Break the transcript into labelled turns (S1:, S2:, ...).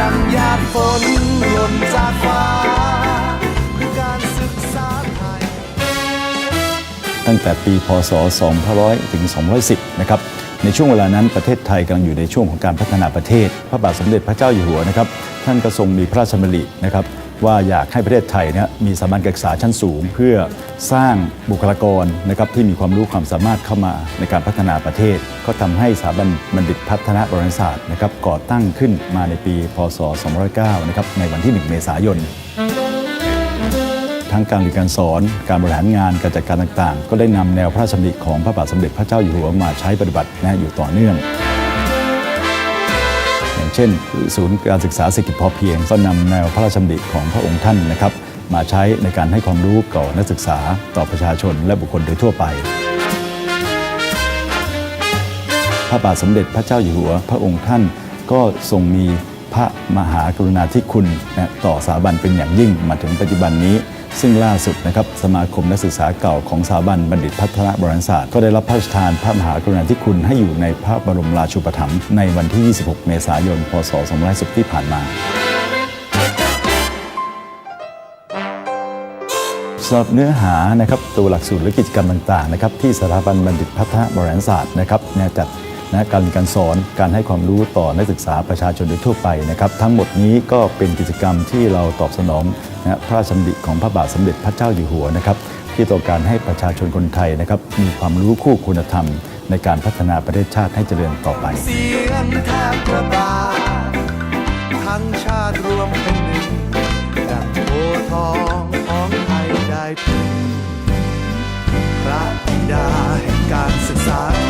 S1: ยังหยาดฝนหล่นจากฟ้าคือการศึกษาไทย
S2: ตั้งแต่ปีพศ 2500 ถึง 210 นะครับ ในช่วงเวลานั้นประเทศไทยกำลังอยู่ในช่วงของการพัฒนาประเทศ พระบาทสมเด็จพระเจ้าอยู่หัวนะครับ ท่านกระทรงมีพระราชดำรินะครับ ว่าอยากให้ประเทศไทยเนี่ยมีสถาบันการศึกษาชั้นสูง เพื่อสร้างบุคลากรนะครับที่มีความรู้ความสามารถเข้ามาในการพัฒนาประเทศ ก็ทำให้สถาบันบัณฑิตพัฒนาบริษัทนะครับก่อตั้งขึ้นมาในปี พศ209 นะครับในวันที่ 1 เมษายนทั้งการเรียนการสอน การบริหารงาน การจัดการต่างๆ ก็ได้นำแนวพระราชดำริของพระบาทสมเด็จพระเจ้าอยู่หัวมาใช้ปฏิบัตินะอยู่ต่อเนื่อง เช่น ศูนย์การศึกษาเศรษฐกิจพอเพียง ก็นำแนวพระราชดำริของพระองค์ท่านนะครับ มาใช้ในการให้ความรู้ก่อนักศึกษาต่อประชาชนและบุคคลโดยทั่วไป พระบาทสมเด็จพระเจ้าอยู่หัว พระองค์ท่านก็ทรงมี พระมหากรุณาธิคุณนะต่อสถาบันเป็นอย่างยิ่งมาถึงปัจจุบันนี้ ซึ่งล่าสุดนะครับสมาคมนักศึกษาเก่าของสถาบันบัณฑิตพัฒนบริษัทก็ได้รับพระราชทานพระมหากรุณาธิคุณให้อยู่ในพระบรมราชูปถัมภ์ในวันที่ 26 เมษายน พศ 2510 ที่ผ่านมาสำหรับเนื้อหานะครับตัวหลักสูตรและกิจกรรมต่างๆนะครับที่สถาบันบัณฑิตพัฒนบริหารศาสตร์นะครับเนี่ยจัด นะการเรียนการสอนการให้ความรู้ต่อนักศึกษาประชาชนโดยทั่วไปนะครับทั้งหมดนี้ก็เป็นกิจกรรมที่เราตอบสนองนะพระราชดำริของพระบาทสมเด็จพระเจ้าอยู่หัวนะครับที่ต้องการให้ประชาชนคนไทยนะครับมีความรู้คู่คุณธรรม ในการพัฒนาประเทศชาติให้เจริญต่อไป
S1: เสียงแทบกระบาทั้งชาติรวมเป็นหนึ่งดังโพทองของไทยได้ถึงพระบิดาแห่งการศึกษา